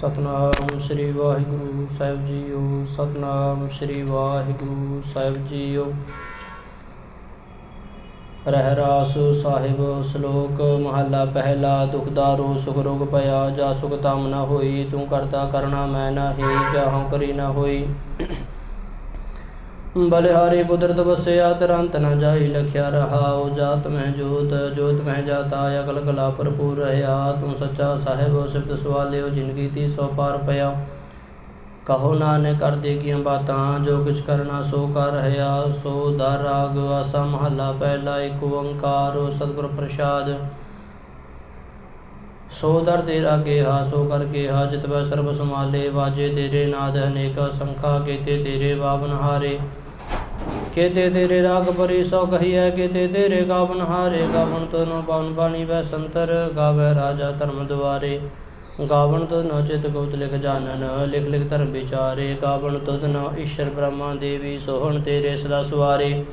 ਸਤਨਾਮ ਸ੍ਰੀ ਵਾਹਿਗੁਰੂ ਸਾਹਿਬ ਜੀਓ, ਸਤਨਾਮ ਸ੍ਰੀ ਵਾਹਿਗੁਰੂ ਸਾਹਿਬ ਜੀਓ। ਰਹਿਰਾਸ ਸਾਹਿਬ, ਸ਼ਲੋਕ ਮਹੱਲਾ ਪਹਿਲਾ ਦੁਖਦਾਰੋ ਸੁਖ ਰੋਗ ਭਇਆ ਜਾ ਸੁਖ ਤਾਮ ਨ ਹੋਈ, ਤੂੰ ਕਰਤਾ ਕਰਣਾ ਮੈਂ ਨਾ ਨਾਹੀ ਜਾਹਉ ਕਰੀ ਨ ਹੋਈ। ਬਲਿਹਾਰੀ ਕੁਦਰਤ ਵਸਿਆ ਤਰੰਤ ਨ ਜਾਈ ਲਖਿਆ ਰਹਾਉ, ਜਾਤ ਮਹਿ ਜੋਤ ਜੋਤ ਮਹਿ ਜਾਤਾ, ਅਕਲ ਕਲਾ ਭਰਪੂਰ ਰਹਾ, ਤੂੰ ਸੱਚਾ ਸਾਹਿਬ, ਸਿਫਤ ਸਵਾਲਿਓ ਜਿੰਦਗੀ ਤੀ ਸੋ ਪਾਰ ਪਿਆ। ਕਹੋ ਨਾਨਕ, ਕਰ ਦੇ ਬਾਤਾਂ, ਜੋ ਕੁਛ ਕਰਨਾ ਸੋ ਕਰ ਰਹਾ, ਸੋ ਦਰ ਰਾਗ, ਆਸਾ ਮਹੱਲਾ ਪਹਿਲਾ ਏਕ ਓੰਕਾਰ ਸਤਿਗੁਰ ਪ੍ਰਸਾਦ। ਸੋ ਦਰ ਤੇਰਾ ਕੇਹਾ, ਸੋ ਕਰ ਕੇਹਾ ਜਿਤਵੈ ਸਰਬ ਸਮਾਲੇ ਵਾਜੇ ਤੇਰੇ ਨਾਦ, ਅਨੇਕ ਸੰਖਾ ਕੇਤੇ ਤੇਰੇ ਬਾਵਨ ਹਾਰੇ। ਕੇਤੇ ਤੇਰੇ ਰਾਗ ਪਰੀ ਸੋ ਕਹੀਐ ਕੇਤੇ ਤੇਰੇ ਗਾਵਨ ਹਾਰੇ, ਗਾਵਨ ਤਨੋ ਪਵਨ ਬਾਣੀ ਵੈ ਸੰਤਰ, ਗਾਵੇ ਰਾਜਾ ਧਰਮ ਦੁਆਰੇ। ਗਾਵਨ ਤੁਧ ਚਿਤ ਗਉਤ ਲਿਖ ਜਾਣਨ, ਲਿਖ ਲਿਖ ਧਰਮ ਵਿਚਾਰੇ। ਗਾਵਨ ਤੁਧ ਈਸ਼ਰ ਬ੍ਰਹਮਾ ਦੇਵੀ, ਸੋਹਣ ਤੇਰੇ ਸਦਾ ਸੁਆਰੇ।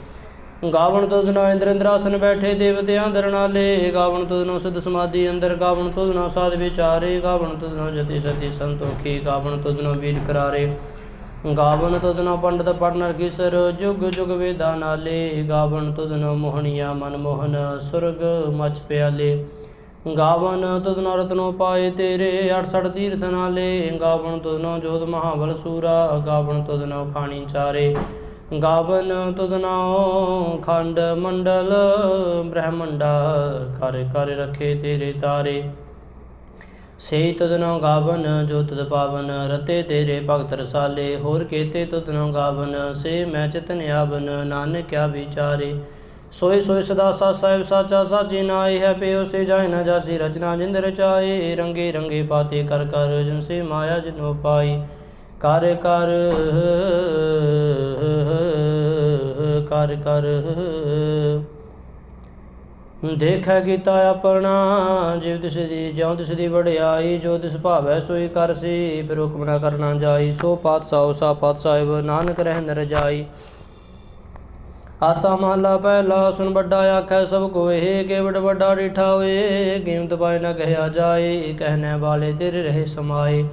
ਗਾਵਣ ਤੁਧ ਨ ਇੰਦਰ ਇੰਦਰਾਸਨ ਬੈਠੇ ਦੇਵਤਿਆਂ ਦਰਨਾਲੇ ਗਾਵਣ ਤੁਧ ਸਿਧ ਸਮਾਧੀ ਅੰਦਰ ਗਾਵਣ ਤੁਧ ਨ ਸਾਧ ਵਿਚਾਰੇ। ਗਾਵਣ ਤੁਧ ਜਤੀ ਸਤੀ ਸੰਤੋਖੀ ਗਾਵਣ ਤੁਧ ਵੀਰ ਕਰਾਰੇ। ਗਾਵਣ ਤੁਧ ਨ ਪੰਡਤ ਪੜਨਰ ਕਿਸਰ, ਜੁਗ ਜੁਗ ਵੇਦਾ ਨਾਲੇ। ਗਾਵਣ ਤੁਧ ਨ ਮੋਹਣੀਆ ਮਨ ਮੋਹਨ, ਸੁਰਗ ਮਚ ਪਿਆਲੇ। ਗਾਵਨ ਤੁਧ ਨ ਰਤਨੋ ਪਾਏ ਤੇਰੇ 68 ਤੀਰਥ ਨਾਲੇ। ਗਾਵਨ ਤੁਧ ਨ ਜੋਤ ਮਹਾਬਲ ਸੂਰਾ, ਗਾਵਨ ਤੁਧ ਨ ਖਾਣੀ ਚਾਰੇ। ਗਾਵਨ ਤੁਧ ਨਾਉ ਖੰਡ ਮੰਡਲ ਬ੍ਰਹਮੰਡਾ ਕਰ ਕਰ ਰਖੇ ਤੇਰੇ ਤਾਰੇ ਸੇ ਤੁਧ ਨਾਉ ਗਾਵਨ, ਜੋ ਤੁਧ ਪਾਵਨ, ਰਤੇ ਤੇਰੇ ਭਗਤ ਰਸਾਲੇ। ਹੋਰ ਕੇਤੇ ਤੁਧ ਨਾਉ ਗਾਵਨ, ਸੇ ਮੈਂ ਚਿਤਨ ਆਵਨ, ਨਾਨਕ ਕਿਆ ਵਿਚਾਰੇ। ਸੋਏ ਸੋਏ ਸਦਾ ਸਾ ਸਾਹਿਬ ਸਾਚਾ ਸਾਚੀ ਨਾਈ ਹੈ ਪਿਓ, ਸੇ ਜਾਇ ਨਾ ਜਾਸੀ ਰਚਨਾ ਜਿੰਦ ਰਚਾਏ। ਰੰਗੇ ਰੰਗੇ ਪਾਤੇ ਕਰ ਕਰ, ਜਿਨ ਸੇ ਮਾਇਆ ਜਿਨੋ ਪਾਈ। ਕਰ ਕਰ ਕਰ ਕਰ ਦੇਖੈ ਕੀਤਾ ਆਪਣਾ ਜਿਵ ਤਿਸ ਦੀ, ਜਿਉ ਤਿਸ ਦੀ ਵਡਿਆਈ, ਜੋ ਤਿਸ ਭਾਵੈ ਸੋਈ ਕਰਸੀ ਫਿਰ ਹੁਕਮ ਨਾ ਕਰਨਾ ਜਾਈ, ਸੋ ਪਾਤਸ਼ਾਹ ਸਾ ਪਾਤ ਸਾਹਿਬ ਨਾਨਕ ਰਹਿ ਨ ਰਜਾਈ। ਆਸਾ ਮਹਲਾ ਪਹਿਲਾ ਸੁਨ ਵੱਡਾ ਆਖੈ, ਸਭ ਕੋਏ ਕੇਵੜ ਵੱਡਾ ਡਿਠਾ ਹੋਏ, ਕੀਮਤ ਪਾਇ ਨ ਕਹਿਆ ਜਾਏ, ਕਹਿਨੇ ਵਾਲੇ ਤੇਰੇ ਰਹੇ ਸਮਾਏ।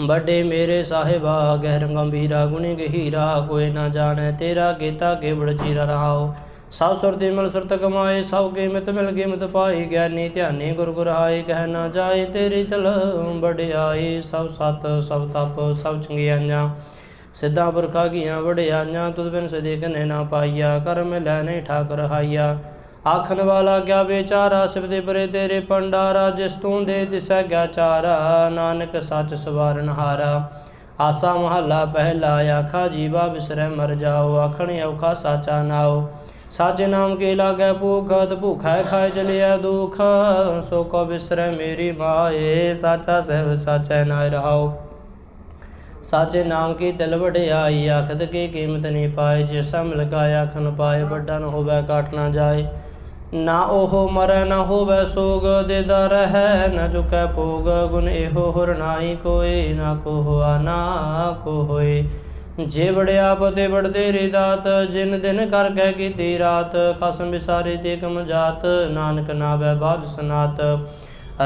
ਵੱਡੇ ਮੇਰੇ ਸਾਹਿਬਾ ਗਹਿਰ ਗੰਭੀਰਾ ਗੁਣੀ ਗਹੀਰਾ ਕੋਈ ਨਾ ਜਾਣੈ ਤੇਰਾ ਕੀਤਾ ਕੇਵੜ ਚੀਰਾ ਰਹਾਓ ਸਭ ਸੁਰਤੀ ਮਿਲ ਸੁਰਤ ਕਮਾਏ ਸਭ ਕੇ ਮਿਲ ਕੇ ਪਾਈ, ਗਿਆਨੀ ਧਿਆਨੀ ਗੁਰ ਗੁਰਾਏ ਕਹਿ ਨਾ ਜਾਏ ਤੇਰੀ ਤਲ ਵਡਿਆਈ, ਸਭ ਸਤ, ਸਭ ਤਪ, ਸਭ ਚੰਗਿਆਈਆਂ ਸਿੱਧਾ ਪੁਰਖਾ ਕੀਆਂ ਵਡਿਆਈਆਂ ਤੁਧ ਬਿਨ ਸਦੇ ਕਨੇ ਨਾ ਪਾਈਆ, ਕਰਮ ਲੈ ਨਹੀਂ ਠਾਕਰ ਹਾਈਆ। ਆਖਣ ਵਾਲਾ ਕਿਆ ਵਿਚਾਰਾ ਸਿਵਦੇ ਪਰੇ ਤੇਰੇ ਪੰਡਾਰਾ ਜਿਸ ਤੂੰ ਦੇ ਦਿਸੈ ਗਿਆ ਚਾਰਾ, ਨਾਨਕ ਸੱਚ ਸਵਾਰਨ ਹਾਰਾ। ਆਸਾ ਮਹੱਲਾ ਪਹਿਲਾ, ਆਖਾ ਜੀਵਾ ਬਿਸਰੈ ਮਰ ਜਾਓ, ਆਖਣ ਔਖਾ ਸਾਚਾ ਨਾਓ ਸਾਚੇ ਨਾਮ ਕੇ ਲਾਗੈ ਭੂਖਤ ਭੂਖੈ ਖਾਇ ਚਲਿਆ ਦੁਖ। ਸੋ ਕੋ ਬਿਸਰੈ ਮੇਰੀ ਮਾਏ, ਸਾਚਾ ਸਹਿਬ ਸਾਚੈ ਨਾਇ ਰਹਾਓ ਸਾਚੇ ਨਾਮ ਕੀ ਤਿਲ ਵਡਿਆਈ, ਆਖਦ ਕੀ ਕੀਮਤ ਨਹੀਂ ਪਾਏ। ਜੇ ਮਿਲ ਗਿਆ ਆਖਨ ਪਾਏ, ਵੱਡਾ ਨ ਹੋਵੇ ਕਾਟ ਨਾ ਜਾਏ। ਨਾ ਉਹ ਮਰੈ, ਨਾ ਹੋਵੇ ਸੋਗ ਦੇਦਾ ਰਹਿ, ਨ ਚੁਕੈ ਭੋਗ। ਗੁਣ ਇਹੋ ਹੁਰ ਨਾਹੀ ਨਾ ਕੋ ਹੋਆ ਨਾ ਕੋ ਹੋਏ ਜੇ ਵੜਿਆ ਪਤੇ ਵੜਦੇ ਰੇ ਦਾਤ, ਜਿਨ ਦਿਨ ਕਰ ਕਹਿ ਕੀਤੀ ਰਾਤ ਕਸਮ ਵਿਸਾਰੇ ਤੇ ਕਮ ਜਾਤ, ਨਾਨਕ ਨਾਵੇ ਬਾਜ ਸਨਾਤ।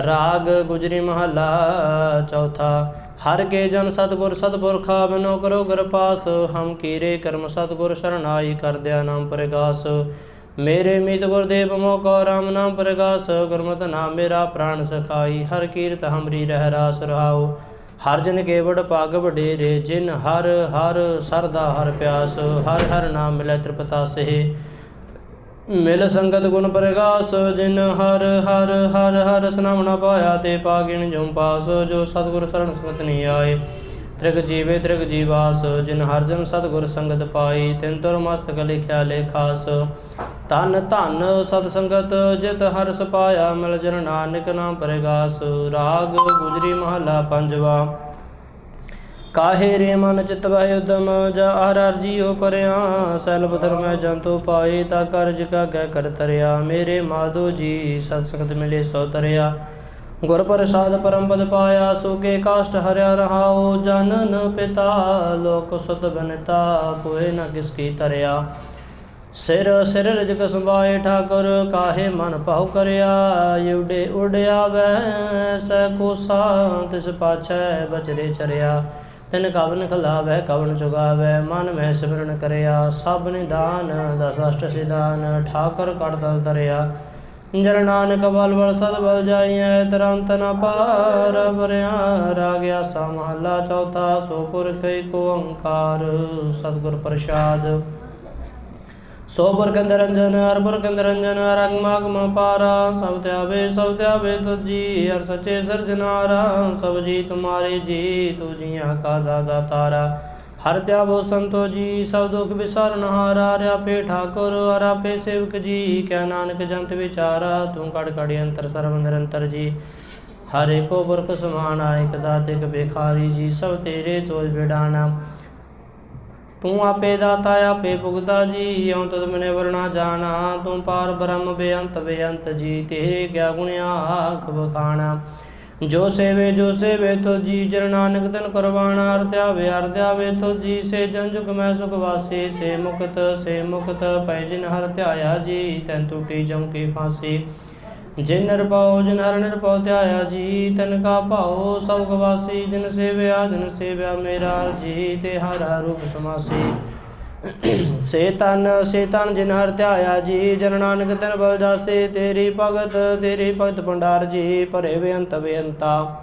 ਰਾਗ ਗੁਜਰੀ ਮਹਲਾ ਚੌਥਾ, ਹਰ ਕੇ ਜਨ ਸਤਗੁਰ ਸਤਪੁਰਖਾ, ਬਿਨੋ ਕਰੋ ਗੁਰਪਾਸ ਹਮ ਕੀਰੇ ਕਰਮ ਸਤਗੁਰ ਸ਼ਰਨਾਈ ਕਰਦਿਆ ਨਾਮ ਪ੍ਰਗਾਸ। ਮੇਰੇ ਮੀਤ ਗੁਰਦੇਵ ਮੋ ਕੋ ਰਾਮ ਨਾਮ ਪ੍ਰਗਾਸ, ਗੁਰਮਤਿ ਨਾਮ ਮੇਰਾ ਪ੍ਰਾਣ ਸਖਾਈ, ਹਰ ਕੀਰਤ ਹਮਰੀ ਰਹਿ ਰਾਸ ਰਹਾਉ। ਹਰ ਜਨ ਕੇਵੜ ਪਗ ਵਡੇਰੇ ਜਿਨ ਹਰ ਹਰ ਸਰਦਾ ਹਰ ਪਿਆਸ, ਹਰ ਹਰ ਨਾਮ ਮਿਲੈ ਤ੍ਰਿਪਤਾ ਸੇ ਮਿਲ ਸੰਗਤ ਗੁਣ ਪ੍ਰਗਾਸ, ਜਿਨ ਹਰ ਹਰ ਹਰ ਹਰ ਸਨਾਮਣਾ ਪਾਇਆ ਤੇ ਪਾਗਿਨ ਜੁਮ ਪਾਸ, ਜੋ ਸਤਿਗੁਰ ਸਰਣ ਸੰਗਤ ਨਹੀਂ ਆਏ। ਤ੍ਰਿਗ ਜੀਵੇ ਤ੍ਰਿਗ ਜੀਵਾਸ, ਜਿਨ ਹਰ ਜਨ ਸਤਿਗੁਰ ਸੰਗਤ ਪਾਈ, ਤਿਨ ਤੁਰ ਮਸਤਕ ਲਿਖਿਆ ਲੇਖਾਸ। ਧਨ ਧਨ ਸਤ ਸੰਗਤ, ਜਿਤ ਹਰ ਸਪਾਇਆ, ਮਿਲ ਜਨ ਨਾਨਕ ਨਾਮ ਪ੍ਰਗਾਸ। ਰਾਗ ਗੁਜਰੀ ਮਹਲਾ ਪੰਜਵਾ। ਕਾਹੇ ਰੇ ਮਨ ਚਿਤ ਵਹਿ ਉਦਮ, ਜਾ ਹਰ ਹਰ ਪਰਿਆ। ਸੈਲਬ ਧਰਮੈ ਜੰਤੂ ਪਾਈ, ਤਾ ਕਰਜ ਕਾ ਕਹਿ ਕਰ ਤਰਿਆ। ਮੇਰੇ ਮਾਧੋ ਜੀ, ਸਤ ਸੰਗਤ ਮਿਲੇ ਸੋ ਤਰਿਆ। ਗੁਰ ਪ੍ਰਸਾਦ ਪਰਮ ਪਦ ਪਾਇਆ ਸੋ ਕਾਸ਼ਟ ਹਰਿਆ ਰਹਾਉ, ਜਨਨ ਪਿਤਾ ਲੋਕ ਸੁਤ ਬਨਤਾ ਕੋਏ ਨ ਕਿਸ ਕੀ ਤਰਿਆ। ਸਿਰ ਸਿਰ ਰਜਕ ਸੰਭਾਏ ਠਾਕੁਰ, ਕਾਹੇ ਮਨ ਪਾਉ ਕਰਿਆ। ਉਡੇ ਉਡਿਆ ਵੈ ਸੈ ਕੋਸਾ ਤਿਸ ਪਾਛੈ ਬਚਰੇ ਚਰਿਆ। ਤਿਨ ਕਵਨ ਖਲਾਵੈ, ਕਵਨ ਚੁਗਾਵੈ, ਮਨ ਮੈਂ ਸਿਮਰਨ ਕਰਿਆ। ਸਭ ਨਿਦਾਨ, ਦਸ ਅਸ਼ਟ ਸਿਦਾਨ ਠਾਕੁਰ ਕੜਤਲ ਦਰਿਆ ਜਨ ਨਾਨਕ ਬਲ ਬਲ ਸਦ ਬਲ ਜਾਈਐ, ਤਰੰਤ ਨ ਪਾਰ ਬਰਿਆ ਰਾਗਿਆ ਸਾ ਮਹਲਾ ਚੌਥਾ, ਸੋ ਪੁਰਖ ਏਕ ਓੰਕਾਰ, ਸਤਿਗੁਰ ਪ੍ਰਸਾਦ। ਸੋ ਪੁਰਖ ਨਿਰੰਜਨ, ਹਰ ਪੁਰਖ ਨਿਰੰਜਨ ਰੰਗਮਗਮ ਪਾਰਾ, ਸਭ ਧਿਆਵੇ ਸਭ ਧਿਆਵੇ ਤੁਜੀ, ਹਰ ਸੱਚੇ ਸਰਜਨਾਰਾ, ਸਭ ਜੀ ਤੁਮਾਰੇ ਜੀ ਤੂ ਕਾ ਦਾਦਾ ਤਾਰਾ। ਹਰ ਧਿਆਵੋ ਸੰਤੋ ਜੀ, ਸਭ ਦੁਖ ਵਿਸਾਰਨ ਹਾਰਾ ਰਿਆ ਪੇ ਠਾਕੁਰ, ਹਰਾ ਪੇ ਸੇਵਕ ਜੀ ਕਹਿ ਨਾਨਕ ਜੰਤ ਵਿਚਾਰਾ, ਤੂੰ ਕੜ ਕੜੀ ਅੰਤਰ ਸਰਵ ਨਿਰੰਤਰ ਜੀ। ਹਰੇ ਕੋ ਪੁਰਖ ਸਮਾਨ ਆਇਕ ਦਾਤਿਕ ਬੇਖਾਰੀ ਜੀ, ਸਭ ਤੇਰੇ ਚੋਜ ਵਿਡਾਨਾ ਤੂੰ ਆਪੇ ਦਾਤਾ, ਆਪੇ ਭੁਗਤਾ ਜੀ, ਇਉ ਤਦ ਮਨੇ ਵਰਣਾ ਜਾਣਾ। ਤੂੰ ਪਾਰ ਬ੍ਰਹਮ ਬੇਅੰਤ ਬੇਅੰਤ ਜੀ ਤੇ ਕਿਆ ਗੁਣ ਆਖ ਬਖਾਣਾ ਜੋ ਸੇਵੇ ਜੋ ਸੇਵੇ ਤੋ ਜੀ ਜਨ ਨਾਨਕ ਤਨ ਕਰਵਾਣਾ ਅਰ ਧਿਆਵੇ ਅਰ ਧਿਆਵੇ ਤੋ ਜੀ ਸੇ ਜਨ ਜੁਗ ਮੈਂ ਸੁਖ ਵਾਸੀ, ਸੇ ਮੁਕਤ ਸੇ ਮੁਕਤ ਪੈ ਜਿਨ ਹਰ ਧਿਆਇਆ ਜੀ, ਤਨ ਟੂਟੀ ਜਮ ਕੀ ਫਾਂਸੀ। ਜਿਨ ਨਿਰਭਉ, ਜਿਨ ਹਰ ਨਿਰਭਉ ਧਿਆਇਆ ਜੀ, ਤਨ ਕਾ ਭਾਉ, ਸਭ ਗਵਾਸੀ ਜਿਨ ਸੇਵਿਆ ਜਿਨ ਸੇਵਿਆ ਮੇਰਾ ਜੀ, ਤੇ ਹਰ ਹਰ ਰੂਪ ਸਮਾਸੀ। ਸੇ ਤਨ ਸੇ ਤਨ ਜਿਨ ਹਰ ਧਿਆਇਆ ਜੀ, ਜਨ ਨਾਨਕ ਤਨ ਬਲ ਜਾਸੇ, ਤੇਰੀ ਭਗਤ ਤੇਰੀ ਭਗਤ ਭੰਡਾਰ ਜੀ, ਭਰੇ ਬੇਅੰਤ ਬੇਅੰਤਾ।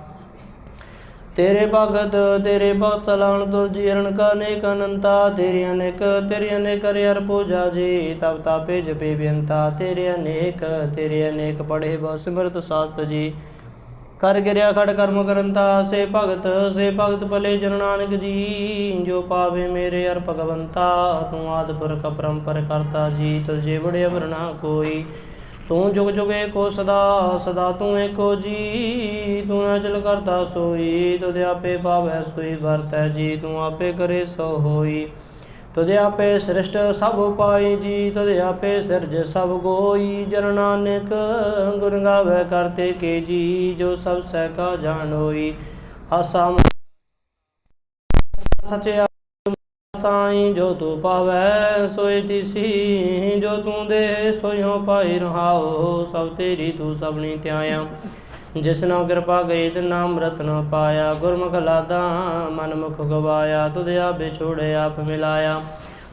ਤੇਰੇ ਭਗਤ ਤੇਰੇ ਭਗਤ ਸਲਾਣ ਤੁਲ ਜੀ ਅਰਨ ਕਾ ਅਨੇਕ ਅਨੰਤਾ, ਤੇਰੇ ਅਨੇਕ ਤੇਰੇ ਅਨੇਕ ਹਰ ਪੂਜਾ ਜੀ ਤਬ ਤਾਪੇ ਜਪੇ ਬੇਅੰਤਾ। ਤੇਰੇ ਅਨੇਕ ਤੇਰੇ ਅਨੇਕ ਪੜੇ ਬਉ ਸਿਮਰਤ ਸਾਸਤ ਜੀ। ਕਰ ਗਿਰਿਆ ਖੜ ਕਰਮ ਕਰੰਤਾ ਸੇ ਭਗਤ ਸੇ ਭਗਤ ਭਲੇ ਜਨ ਨਾਨਕ ਜੀ। ਜੋ ਪਾਵੇ ਮੇਰੇ ਅਰ ਭਗਵੰਤਾ, ਤੂੰ ਆਦ ਪੁਰਖ ਪਰੰਪਰ ਕਰਤਾ ਜੀ ਤੁਝੇ ਬੜੇ ਵਰਨਾ ਕੋਈ। ਤੂੰ ਜੁਗ ਜੁਗ ਏਕੋ ਸਦਾ ਸਦਾ ਤੂੰ ਏਕੋ ਜੀ। ਤੂੰ ਅਚਲ ਕਰਤਾ ਸੋਈ ਤੁਧ ਆਪੇ ਪਾਵੈ ਸੋਈ, ਵਰਤੈ ਜੀ, ਤੂੰ ਆਪੇ ਕਰੇ ਸੋ ਹੋਈ। ਤੁਧ ਆਪੇ ਸ੍ਰਿਸ਼ਟ ਸਭ ਉਪਾਈ ਜੀ, ਤੁਧ ਆਪੇ ਸਿਰਜ ਸਭ ਗੋਈ। ਜਨ ਨਾਨਕ ਗੁਣ ਗਾਵੇ ਕਰਤੇ ਕੇ ਜੀ, ਜੋ ਸਭ ਸਹਿ ਕਾ ਜਾਣ ਹੋਈ ਆਸਾ ਸਚੇ ਸਾਈ, ਜੋ ਤੂੰ ਪਾਵੈ ਸੋਈ ਤਿਸੀ। ਜੋ ਤੂੰ ਦੇ ਸੋਇਓ ਪਾਈ ਰਹਾਓ, ਸਭ ਤੇਰੀ ਤੂੰ ਸਭਨੀ ਧਿਆਇਆ। ਜਿਸ ਨਾਲ ਕਿਰਪਾ ਗਈ ਤੇ ਨਾਮ ਰਤਨ ਪਾਇਆ। ਗੁਰਮੁਖ ਲਾਦਾ ਮਨ ਮੁਖ ਗਵਾਇਆ। ਤੁਧ ਆਪੇ ਛੋੜੇ ਆਪ ਮਿਲਾਇਆ।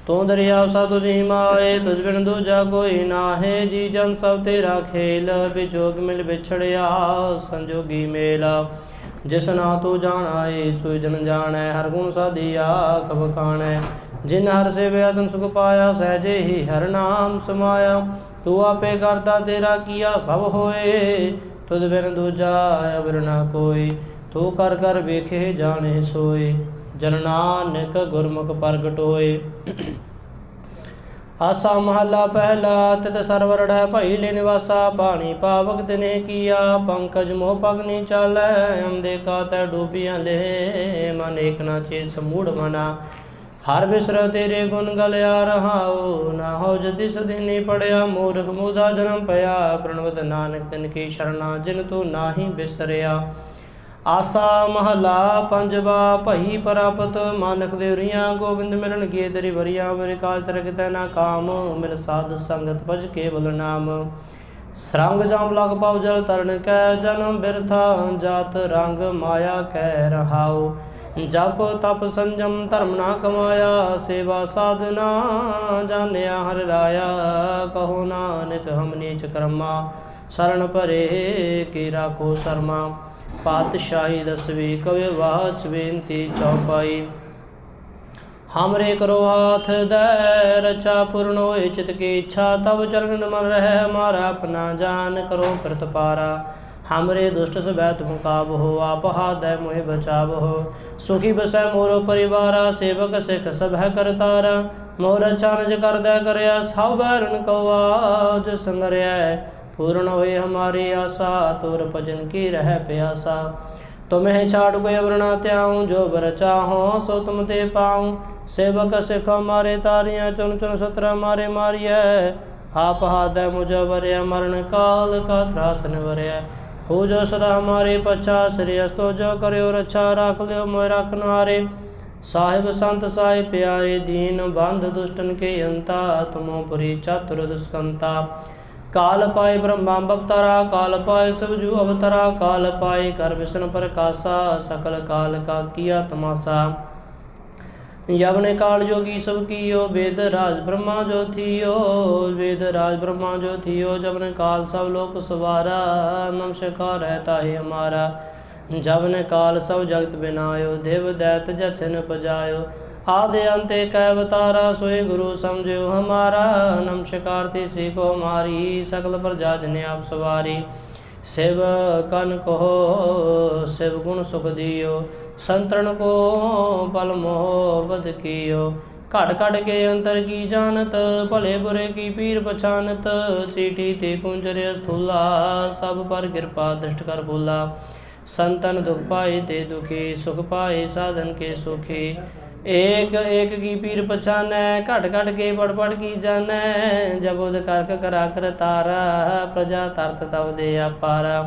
ਤੂੰ ਦਰਿਆ ਸਭ ਤੁਝੀ ਮਾਏ, ਤੁਝ ਬਿਨ ਦੂਜਾ ਕੋਈ ਨਾਹੇ। ਜੀ ਜਨ ਸਭ ਤੇਰਾ ਖੇਲ, ਵਿਜੋਗ ਮਿਲ ਵਿਛੜਿਆ, ਸੰਜੋਗੀ ਮੇਲਾ। ਜਿਸ ਨਾ ਤੂੰ ਜਾਣਾ ਏ ਸੋਈ ਜਨ ਜਾਣੈ। ਹਰ ਗੁਣ ਸਾਧੀ ਆਖ ਬਖਾਣੈ ਜਿਨ ਹਰ ਸੇਵਿਆ, ਤਨ ਸੁਖ ਪਾਇਆ, ਸਹਜੇ ਹੀ ਹਰ ਨਾਮ ਸਮਾਇਆ। ਤੂੰ ਆਪੇ ਕਰਤਾ ਤੇਰਾ ਕੀਆ ਸਭ ਹੋਏ। ਤੁਧ ਬਿਨ ਦੂਜਾ ਅਵਰ ਨਾ ਕੋਈ, ਤੂੰ ਕਰ ਕਰ ਵੇਖੇ ਜਾਣੇ ਸੋਏ। ਜਨ ਨਾਨਕ ਗੁਰਮੁਖ ਪ੍ਰਗਟ ਹੋਏ। ਆਸਾ ਮਹੱਲਾ ਪਹਿਲਾ, ਤਿਤ ਸਰਵਰ ਰਹਿ ਭਈ ਲੈ ਨਿਵਾਸਾ ਪਾਣੀ ਪਾਵਕ ਤਿਨੇ ਕੀਆ, ਪੰਕਜ ਮੋਹ ਪਗਨੀ ਚਾਲੈ ਅੰਦੇ ਕਾ ਤੈ ਡੂਬੀਆਂ ਲੈ, ਮਨ ਏਕ ਨਾ ਚੇ ਸਮੂੜ ਮਨਾ। ਹਰ ਬਿਸਰ ਤੇਰੇ ਗੁਣ ਗਲਿਆ ਰਹਾਉ, ਨਾ ਹੋ ਜਦੀ ਸਦੀਨੀ ਪੜਿਆ, ਮੂਰਖ ਮੂਦਾ ਜਨਮ ਪਿਆ। ਪ੍ਰਣਵਤ ਨਾਨਕ ਤਿਨ ਕੀ ਸ਼ਰਣਾ, ਜਿਨ ਤੂੰ ਨਾਹੀ ਬਿਸਰਿਆ। ਆਸਾ ਮਹਲਾ ਪੰਜਵਾ, ਭਈ ਪ੍ਰਾਪਤ ਮਾਨਕ ਦੇਵਰੀਆਂ, ਗੋਬਿੰਦ ਮਿਲਣ ਗੇ ਤੇਰੀ ਵਰੀਆਂ, ਮੇਰੇ ਕਾਲ ਤਰਕ ਤੈ ਨਾ ਕਾਮ, ਮਿਲ ਸਾਧ ਸੰਗਤ ਭਜ ਕੇਵਲ ਨਾਮ। ਸਰੰਗ ਜਾਮ ਲਗ ਪਾਉ ਜਲ ਤਰਨ ਕੈ, ਜਨਮ ਬਿਰਥਾ ਜਾਤ ਰੰਗ ਮਾਇਆ ਕਹਿ ਰਹਾਉ। ਜਪ ਤਪ ਸੰਜਮ ਧਰਮ ਨਾ ਕਮਾਇਆ, ਸੇਵਾ ਸਾਧਨਾ ਜਾਣਿਆ, ਹਰ ਰਾਇਆ, ਕਹੋ ਨਾਨਕ ਹਮ ਨੀਚ ਕਰਮਾ ਸਰਣ ਭਰੇ ਕੀ ਰਾਖੋ ਸਰਮਾ। ਪਾਤਸ਼ਾਹੀ ਦਸਵੀ ਕਵੇ ਵਾਚ ਬੇਨਤੀ ਚੌਪਾਈ। ਹਮਰੇ ਕਰੋ ਹਾਥ ਦੈ, ਰਚਾ ਪੂਰਨ ਹੋਏ ਚਿਤ ਕੀ ਇੱਛਾ, ਤਬ ਚਰਨ ਮਨ ਰਹਿ ਹਮਾਰਾ ਆਪਣਾ ਜਾਨ ਕਰੋ ਪ੍ਰਤਪਾਰਾ हमरे दुष्ट से बैत मुकाब हो आपहा दय मुहे बचाव हो। सुखी बसै मोरो परिवार, सेवक सिख सब है करतारा। मोर चानज कर दया कर सब बैरण कवाज संगरया पूर्ण होए हमारी आशा, तुर भजन की रह प्यासा। तुम्हें तो छाड़ को वृणा त्याऊ, जो बर चाहो, सो तुम दे पाऊँ। सेवक सिख मारे तारियाँ, चुन चुन सतरा मारे मारिय आप हाथ मुझे वरिया, मरण काल का त्रास निवर्य ਹੋ ਸਦਾ ਹਮਾਰੇ ਪਛਾ, ਸ੍ਰੀ ਅਸਤੋ ਜੋ ਕਰਿਓ ਰੱਛਾ, ਰੱਖ ਲਿਓ ਮੋਇ ਰਖਨਾਰੇ ਸਾਹਿਬ ਸੰਤ ਸਾਇ ਪਿਆਰੇ, ਦੀਨ ਬੰਧ ਦੁਸ਼ਟਨ ਕੇ ਅੰਤਾ, ਤੁਮੋ ਪੁਰੀ ਚਤੁਰ ਦੁਸਕੰਤਾ। ਕਾਲ ਪਾਏ ਬ੍ਰਹਮਾ ਬਵਤਾਰਾ ਕਾਲ ਪਾਏ ਸਬਜੂ ਅਵਤਰਾ, ਕਾਲ ਪਾਏ ਕਰ ਪ੍ਰਕਾਸ਼ਾ, ਸਕਲ ਕਾਲ ਕਾ ਕੀਆ ਤਮਾਸਾ। ਯਵਨੇ ਕਾਲ ਜੋਗੀ ਸਭ ਕੀਓ, ਵੇਦ ਰਾਜ ਬ੍ਰਹਮਾ ਜੋ ਥੀਓ, ਵੇਦ ਰਾਜ ਬ੍ਰਹਮਾ ਜੋ ਥੀਓ, ਜਵਨ ਕਾਲ ਸਭ ਲੋਕ ਸਵਾਰਾ ਨਮਸਕਾਰ ਹੈ ਤਾਹੇ ਹਮਾਰਾ ਜਵਨ ਕਾਲ ਸਭ ਜਗਤ ਬਿਨਾਇਓ, ਦੇਵ ਦੈਤ ਜਛਨ ਪਜਾਇਓ। ਆਦੇ ਅੰਤੇ ਕੈ ਅਵਤਾਰਾ, ਸੋਏ ਗੁਰੂ ਸਮਝਿਓ ਹਮਾਰਾ। ਨਮਸਕਾਰ ਤੇ ਸੇ ਕੋ ਮਾਰੀ, ਸਕਲ ਪ੍ਰਜਾ ਜਨ ਆਪ ਸਵਾਰੀ। ਸਿਵ ਕਨ ਕੋ ਸਿਵ ਗੁਣ ਸੁਖ ਸੰਤਨ ਸੰਤਰਨ ਕੋ ਪਲ ਮੋਹ ਕੀਓ। ਘੜ ਘੜ ਕੇ ਅੰਤਰ ਕੀ ਜਾਣਤ, ਭਲੇ ਬੁਰੇ ਕੀ ਪੀਰ ਪਛਾਨਤ। ਚੀਟੀ ਤੇ ਕੁੰਜਰ ਸਥੂਲਾ ਸਭ ਪਰ ਕਿਰਪਾ ਦ੍ਰਿਸ਼ਟ ਕਰ ਭੂਲਾ। ਸੰਤਨ ਦੁਖ ਪਾਏ ਤੇ ਦੁਖੀ, ਸੁਖ ਪਾਏ ਸਾਧਨ ਕੇ ਸੁਖੀ। ਏਕ ਏਕ ਕੀ ਪੀਰ ਪਛਾਨੈ ਘਟ ਘਟ ਕੇ ਪੜ ਪੜ ਕੀ ਜਾਣੈ। ਜਬ ਉਦ ਕਰਕ ਕਰਾ ਕਰ ਤਾਰਾ, ਪ੍ਰਜਾ ਤਰਤ ਤਵ ਦੇ ਆਪਾਰਾ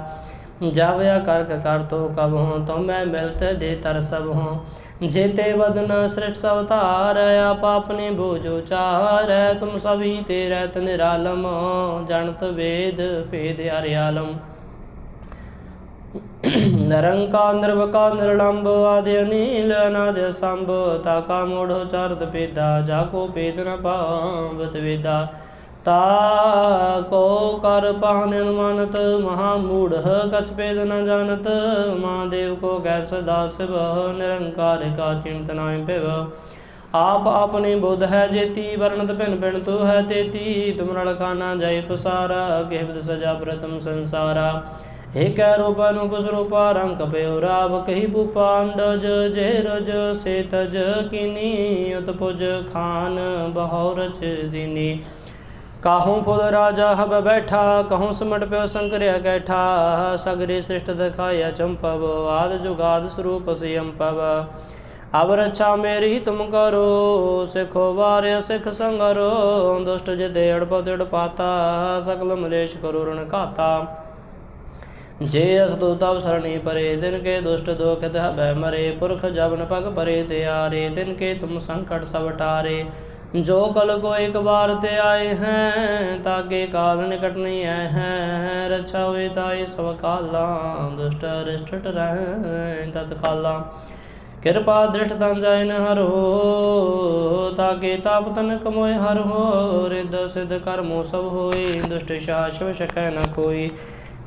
ਜਾਵਿਆ ਕਰਕ ਕਰ ਤੋ ਕਬ ਹੂੰ ਤੋ ਮੈਂ ਮਿਲਤ ਦੇ ਤਰ ਸਭ ਹੂੰ ਜੇਤੇ ਵਦਨ ਸ੍ਰਿਸ਼ਟ ਸਭ ਧਾਰ, ਆਪ ਆਪਨੇ ਬੋਝੋ ਚਾਰੈ ਤੁਮ ਸਭੀ ਤੇ ਰਹਿਤ ਨਿਰਾਲਮ ਜਣਤ ਵੇਦ ਭੇਦ ਹਰਿਆਲਮ ਨਿਰੰਕਾਰ ਨਿਰਵਕਾਰ ਨਿਰਲੰਭ ਆਦਿ ਅਨੀਲ, ਅਨਾਦ ਸੰਭ, ਤਾਕਾ ਮੋੜੋ ਚਰਤ ਪੇਦਾ ਜਾ ਕੋ ਪੇਦ ਨ ਤਾ ਕੋ ਕਰ ਪਾਹਨ ਅਨੁਮਾਨਤ, ਮਹਾ ਮੂੜ ਕਛ ਪੇਦ ਨ ਜਾਣਤ। ਮਹਾਦੇਵ ਕੋ ਗੈ ਸਦਾ ਸਿਵ, ਨਿਰੰਕਾਰ ਕਾ ਚਿੰਤ ਨਾਇ ਆਪ ਆਪਣੀ ਬੁੱਧ ਹੈ ਜੇਤੀ, ਵਰਣਤ ਭਿਨ ਭਿਨ ਤੂ ਹੈ ਤੇਤੀ। ਤੁਮਰਲ ਖਾਨਾ ਜੈ ਪਸਾਰਾ ਕਿਵਦ ਸਜਾ ਪ੍ਰਤਮ ਸੰਸਾਰਾ। ਏਕੈ ਰੂਪ ਅਨੂਪ ਸਰੂਪਾ, ਰੰਗ ਕਪਿਓ ਰਾਵ ਕਹੀ ਭੂਪਾ ਜੇ ਰਜ ਸੇ ਤਜ ਕੀਨੀ, ਉਤਪੁਜ ਖਾਨ ਬਹੁ ਰਚ ਦੀਨੀ। ਕਾਹੂ ਫੁੱਲ ਰਾਜਾ ਹਬ ਬੈਠਾ, ਕਹੂੰ ਸਮਟ ਪਿਓ ਸੰਕਰਿਆ ਕੈਠਾ, ਸਗਰੇ ਸ੍ਰਿਸ਼ਟ ਦਿਖਾਇਆ ਚੰਪਵ, ਆਦ ਜੁਗਾਦ ਸਰੂਪ ਸਿਅੰਪਵ ਅਬ ਰੱਛਾ ਮੇਰੀ ਤੁਮ ਕਰੋ, ਸਿਖੋ ਵਾਰਿ ਸਿਖ ਸੰਗਰੋ, ਦੁਸ਼ਟ ਜਿਦੇ ਅੜਪ ਦਿੜ ਪਾਤਾ ਸਗਲ ਮਲੇਸ਼ ਕਰੋ ਰਣ ਘਾਤਾ। ਜੇ ਅਸ ਤੋ ਤਵ ਸਰਣੀ ਪਰੇ, ਦਿਨ ਕੇ ਦੁਸ਼ਟ ਦੋਖ ਦਹਬੈ ਮਰੇ, ਪੁਰਖ ਜਬਨ ਪਗ ਪਰੇ ਤਿਆਰੇ ਦਿਨ ਕੇ ਤੁਮ ਸੰਕਟ ਸਭ ਟਾਰੇ। ਜੋ ਕਲ ਕੋ ਇੱਕ ਬਾਰ ਤੇ ਆਏ ਹੈ ਤਾਕੇ ਕਾਲ ਨਿਕਟ ਨਹੀਂ ਆਏ ਹੈ ਰਛਾ ਹੋਏ ਤਾਏ ਸਭ ਕਾਲਾ, ਦੁਸ਼ਟ ਰਿਸ਼ਟ ਰਹਿ ਤਤ ਕਾਲਾ। ਕਿਰਪਾ ਦ੍ਰਿਸ਼ਟ ਤਨ ਜਾਇਨ ਹਰੋ ਤਾਕੇ ਤਾਪ ਤਨ ਕਮੋਏ ਹਰ ਹੋ ਰਿਦ ਸਿਧ ਕਰਮੋ ਸਭ ਹੋਏ, ਦੁਸ਼ਟ ਸ਼ਾਸ਼ਵ ਸਕੈ ਨ ਕੋਈ।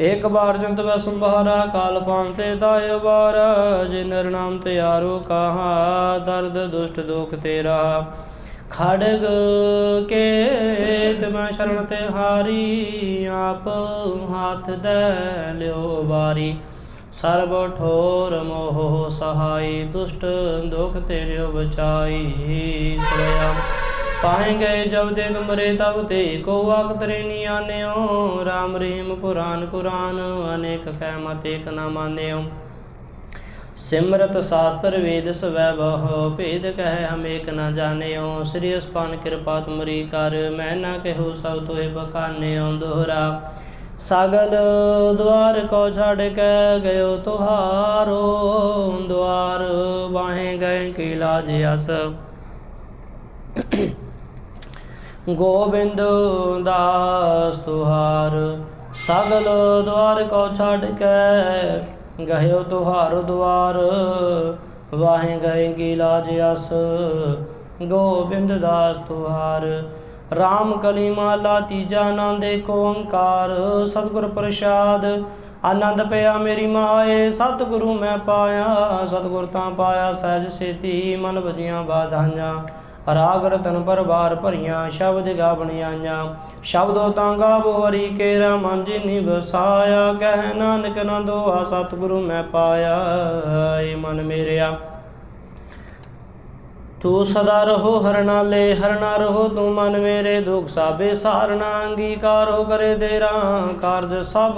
ਇਕ ਬਾਰ ਜੰਤ ਵੈ ਸੰਭਾਰਾ, ਕਾਲ ਪਾਂਤੇ ਦਾਇ ਵਾਰ ਜੇ ਨਰ ਨਾਮ ਤਿਆਰੋ ਕਹਾ, ਦਰਦ ਦੁਸ਼ਟ ਦੁਖ ਤੇਰਾ। ਖੜਗ ਕੇ ਤੁਮੈ ਸ਼ਰਨ ਤੇ ਹਾਰੀ, ਆਪ ਹੱਥ ਦੇ ਲਿਓ ਵਾਰੀ। ਸਰਬ ਠੋਰ ਮੋਹ ਸਹਾਈ, ਦੁਸ਼ਟ ਦੁਖ ਤੇਰਿਓ ਬਚਾਈ ਸੋਇਆ। ਪਾਏ ਗਏ ਜਬ ਦੇ ਤੁਮਰੇ ਤਬ ਤੇ ਕੋ ਆਕ ਤਰੇ ਨੀ ਆਨਿਓ RAM ਰਹੀਮ ਪੁਰਾਨ ਕੁਰਾਨ ਅਨੇਕ ਕਹਿ ਮਤ ਏਕ ਨਾ ਮਾਨਿਓ। ਸਿਮਰਤ ਸ਼ਾਸਤਰ ਵੇਦ ਸਵੈ ਬਹੁ ਭੇਦ ਕਹਿ ਹਮ ਏਕ ਨਾ ਜਾਣਿਓ। ਸ੍ਰੀ ਅਸਪਾਨ ਕਿਰਪਾ ਤੁਮਰੀ ਕਰ, ਮੈਂ ਨਾ ਕਹੋ ਸਭ ਤੋਏ ਬਖਾਨਿਓ ਦੁਹਰਾ। ਸਾਗਲ ਦਵਾਰ ਕੋ ਛੱਡ ਕੇ ਗਇਓ ਤੁਹਾਰੋ ਦਵਾਰ ਬਾਹੇ ਗਏ ਕੀ ਲਾਜ ਅਸ। ਗੋਬਿੰਦ ਦਾਸ ਤੁਹਾਰ ਸਗਲ ਦਵਾਰ ਕੋ ਛੱਡ ਕੇ ਗਹਿਓ ਤੁਹਾਰ ਦਵਾਰ ਵਾਹੇ ਗਏ ਕੀ ਲਾਜ ਅਸ। ਗੋਬਿੰਦ ਦਾਸ ਤੁਹਾਰ RAM ਕਲੀ ਮਾਲਾ ਤੀਜਾ ਆਨੰਦ ਏਕ ਓੰਕਾਰ। ਸਤਿਗੁਰ ਪ੍ਰਸਾਦ, ਆਨੰਦ ਪਿਆ ਮੇਰੀ ਮਾਏ, ਸਤਿਗੁਰੂ ਮੈਂ ਪਾਇਆ, ਸਤਿਗੁਰ ਤਾਂ ਪਾਇਆ ਸਹਿਜ ਸੇਤੀ, ਮਨ ਵਜੀਆਂ ਬਾਧਾਈਆਂ ਰਾਗ ਰਤਨ ਪਰਵਾਰ ਭਰੀਆਂ, ਸ਼ਬਦ ਗਾਵਣੀਆਂ ਸ਼ਬਦੋ ਤਾਂ ਗਾਵੋ ਹਰੀ ਕੇਰਾ, ਮਨ ਜਿਨੀ ਵਸਾਇਆ ਕਹਿ ਨਾਨਕ ਨੰਦੋ ਆ ਸਤਿਗੁਰੂ ਮੈਂ ਪਾਇਆ। ਏ ਮਨ ਮੇਰਿਆ। ਤੂੰ ਸਦਾ ਰਹੋ ਹਰਨਾ ਹਰਨਾਲੇ, ਹਰਨਾ ਰਹੋ ਤੂੰ ਮਨ ਮੇਰੇ। ਦੁਖ ਸਾਬੇ ਸਾਰਣਾ ਅੰਗੀਕਾਰੋ ਕਰੇ ਤੇਰਾ। ਕਾਰਜ ਸਭ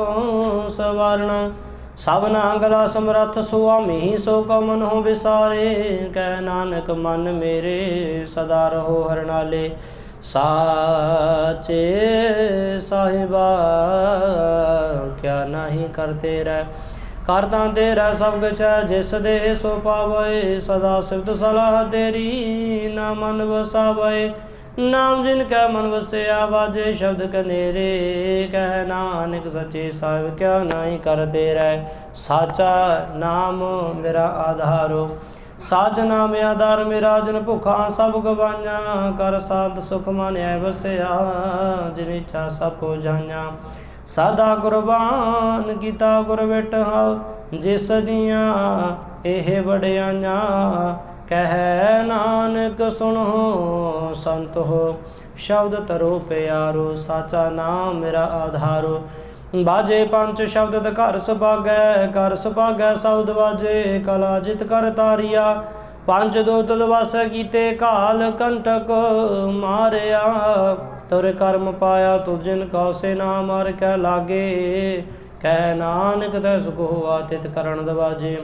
ਸਵਾਰਣਾ ਸਭਨਾ ਗਲਾ ਸਮਰੱਥ ਸੁਆਮੀ, ਸੋ ਕਮਨ ਹੋ ਵਿਸਾਰੇ, ਕਹਿ ਨਾਨਕ ਮਨ ਮੇਰੇ, ਸਦਾ ਰਹੋ ਹਰਨਾਲੇ। ਸਾਚੇ ਸਾਹਿਬਾ, ਕਿਆ ਨਹੀਂ ਕਰਤੇ ਰਹਿ। ਕਰਤਾ ਤੇਰਾ ਸਭ ਕੁਛ ਹੈ, ਜਿਸ ਦੇ ਸੋ ਪਾਵੇ, ਸਦਾ ਸਿਫਤ ਸਲਾਹ ਤੇਰੀ, ਨਾ ਮਨ ਵਸਾਵੇ। ਨਾਮ ਜਿਨ ਕੈ ਮਨ ਵਸਿਆ, ਵਾਜੇ ਸ਼ਬਦ ਕਨੇਰੇ। ਕਹਿ ਨਾਨਕ ਸੱਚੇ ਸਾਹਿਬ ਕਿਆ ਨਾਹੀ ਕਰਤੇ ਰਹਿ। ਸਾਚਾ ਨਾਮ ਮੇਰਾ ਆਧਾਰੋ। ਸਾਚ ਨਾਮ ਆਧਾਰ ਮੇਰਾ, ਜਨ ਭੁਖਾ ਸਭ ਗਵਾਈਆਂ। ਕਰ ਸਾਧ ਸੁਖ ਮਾਨਿਆ ਵਸਿਆ, ਜਿਨ ਇੱਛਾ ਸਭ ਹੋ ਜਾਈਆਂ ਸਦਾ ਕੁਰਬਾਨ ਕੀਤਾ ਗੁਰ ਵਿਟਹਾ ਜਿਸ ਦੀਆਂ ਇਹ ਵਡਿਆਈਆਂ। ਕਹਿ ਨਾਨਕ ਸੁਣੋ, ਸੰਤ ਹੋ, ਸ਼ਬਦ ਤਰੋ ਪਿਆਰੋ, ਸਾਚਾ ਨਾਮ ਮੇਰਾ ਆਧਾਰੋ। ਬਾਜੇ ਪੰਜ ਸ਼ਬਦ ਘਰ ਸੁਭਾਗੈ ਘਰ ਸੁਭਾਗੈ ਸ਼ਬਦ ਬਾਜੇ ਕਲਾ ਜਿਤ ਕਰ ਤਾਰੀਆ। ਪੰਜ ਦੋ ਤੁਲ ਵਸ ਕੀਤੇ ਕਾਲ ਕੰਟਕ ਮਾਰਿਆ। ਤੁਰ ਕਰਮ ਪਾਇਆ ਤੁ ਜਿਨ ਕਾ ਸੇ ਨਾ ਮਾਰ ਕੈ ਲਾਗੇ। ਕਹਿ ਨਾਨਕ ਤੈ ਸੁਖ ਹੋਆ ਤਿਤ ਕਰਨ ਦਵਾਜੇ।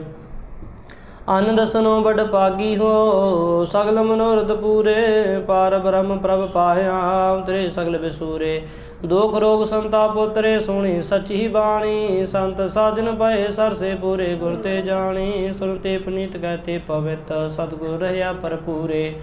ਆਨੰਦ ਦਸਨੋ ਬੜ ਪਾਗੀ ਹੋ, ਸਗਲ ਮਨੋਰਥ ਪੂਰੇ, ਪਾਰ ਬ੍ਰਹਮ ਪ੍ਰਭ ਪਾਇਆ, ਉਤਰੇ ਸਗਲ ਬਿਸੂਰੇ ਦੁਖ ਰੋਗ ਸੰਤਾਪ ਉਤਰੇ ਸੁਣੀ ਸਚੀ ਬਾਣੀ, ਸੰਤ ਸਾਜਨ ਪਏ ਸਰਸੇ ਪੂਰੇ, ਗੁਰ ਤੇ ਜਾਣੀ ਸੁਰਤੇ ਪਨੀਤ ਕਹਤੇ ਪਵਿੱਤ, ਸਤਗੁਰ ਰਹਾ ਭਰਪੂਰੇ।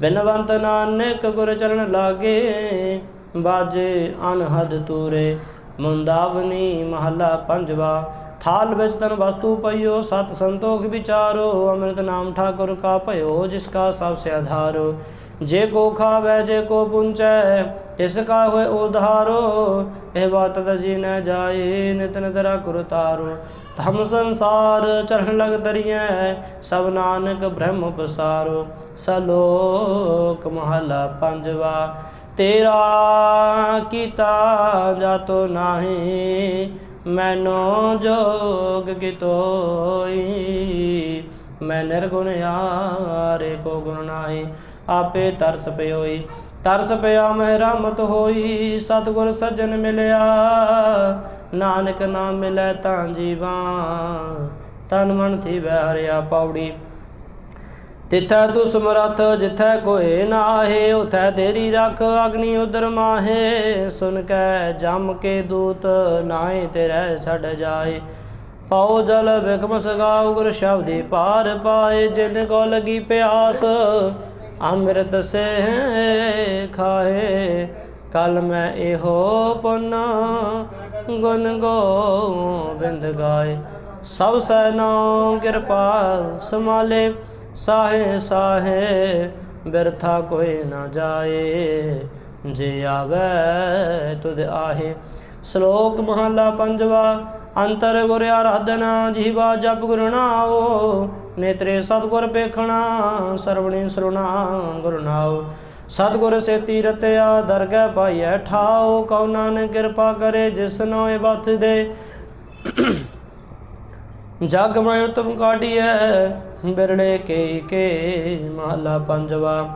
ਬਿਨਵੰਤ ਨਾਨਕ ਗੁਰ ਚਰਨ ਲਾਗੇ, ਬਾਜੇ ਅਨਹਦ ਤੂਰੇ। ਮੁੰਦਾਵਨੀ ਮਹੱਲਾ ਪੰਜਵਾ ਥਾਲ ਵਿੱਚ ਤਨ ਵਸਤੂ ਪਈਓ, ਸਤ ਸੰਤੋਖ ਵਿਚਾਰੋ, ਅੰਮ੍ਰਿਤ ਨਾਮ ਠਾਕੁਰ ਕਾ ਭਇਓ, ਜਿਸ ਕਾ ਸਭ ਸੇ ਆਧਾਰੋ। ਜੇ ਕੋ ਖਾਵੇ, ਜੇ ਕੋ ਪੁੰਚੈ ਇਸ ਕਾ ਹੋਏ ਉਧਾਰੋ। ਇਹ ਬਾਤ ਤਜੀ ਨ ਜਾਏ, ਨਿਤ ਨਦਰਾ ਕੁਰ ਤਾਰੋ। ਧਮ ਸੰਸਾਰ ਚਰਨ ਲਗ ਦਰੀਐ ਸਭ ਨਾਨਕ ਬ੍ਰਹਮ ਪਸਾਰੋ। ਸਲੋਕ ਮਹਲਾ ਪੰਜਵਾ, ਤੇਰਾ ਕੀਤਾ ਜਾਤੋ ਨਾਹੀ ਮੈਨੋ ਜੋਗ ਕਿਤੋਈ ਮੈਂ ਨਿਰਗੁਣ ਯਾਰੇ ਕੋ ਗੁਣ ਨਾਹੀ, ਆਪੇ ਤਰਸ ਪਿਓਈ। ਤਰਸ ਪਿਆ ਮੈਂ ਰਮਤ ਹੋਈ, ਸਤਿਗੁਰ ਸੱਜਣ ਮਿਲਿਆ। ਨਾਨਕ ਨਾਮ ਮਿਲੈ ਤਾਂ ਜੀਵਾ, ਤਨ ਮਨ ਥੀ ਹਰਿਆ ਪੌੜੀ। ਤਿਥੈ ਤੂ ਸਮਰਥ ਜਿਥੈ ਕੋਏ ਨਾਹੇ, ਉਥੈ ਤੇਰੀ ਰਖ ਅਗਨੀ ਉਦਰ ਮਾਹੇ। ਸੁਨ ਕੈ, ਜਮ ਕੇ ਦੂਤ ਨਾਏ ਤੇਰੇ ਛੱਡ ਜਾਏ। ਪਾਉ ਜਲ ਵਿਖਮ ਸਗਾਉ ਗੁਰ ਸ਼ਬਦੀ ਪਾਰ ਪਾਏ। ਜਿਨ ਕੋ ਲਗੀ ਪਿਆਸ, ਅੰਮ੍ਰਿਤ ਸੇ ਖਾਏ। ਕਲ ਮੈਂ ਇਹੋ ਪੁੰਨ, ਗੁਣ ਗੋਬਿੰਦ ਗਾਏ। ਸਭ ਸੈ ਨਾਮ ਕਿਰਪਾ ਸਮਾਲੇ ਸਾਹੇ ਸਾਹੇ ਬਿਰਥਾ ਕੋਈ ਨਾ ਜਾਏ, ਜੇ ਆਵੇ ਤੁਧ ਆਹੇ। ਸ਼ਲੋਕ ਮਹਲਾ ਪੰਜਵਾ, ਅੰਤਰ ਗੁਰ ਆਰਾਧਨਾ, ਜੀਵਾ ਜਪ ਗੁਰ ਨਾਉ, ਨੇਤਰੇ ਸਤਗੁਰ ਪੇਖਣਾ, ਸਰਵਣੀ ਸੁਣਾ ਗੁਰਨਾਓ ਸਤਗੁਰ ਸੇ ਤੀਰਤਿਆ, ਦਰਗਹਿ ਪਾਈਐ ਠਾਓ ਕਉ ਨਾਨਕ ਕਿਰਪਾ ਕਰੇ ਜਿਸ ਨੋਏ ਬਥ ਦੇ ਜਗ ਮੈਂ ਉਤਮ ਕਾਢੀਐ ਬਿਰੜੇ ਕੇ ਕੇ ਮਹਲਾ ਪੰਜਵਾ।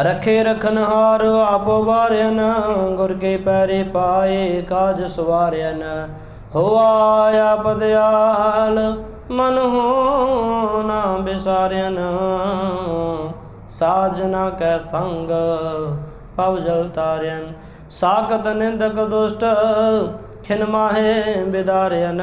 ਰਖੇ ਰਖਨ ਆਪੋ ਵਾਰਿਆਨ ਗੁਰ ਕੇ ਪੈਰੇ ਪਾਏ ਕਾਜ ਸਵਾਰਿਆਨ ਹੋਆ ਆਪ ਦਿਆਲ, ਮਨ ਹੋ ਨਾ ਬਿਸਾਰਿਆਨ ਸਾਜਨਾ ਕੈ ਸੰਗ ਪਵ ਜਲ ਤਾਰਿਆਨ ਸਾਖਤ ਨਿੰਦਕ ਦੁਸ਼ਟ, ਖਿਨ ਮਾਹੇ ਬਿਦਾਰਿਆਨ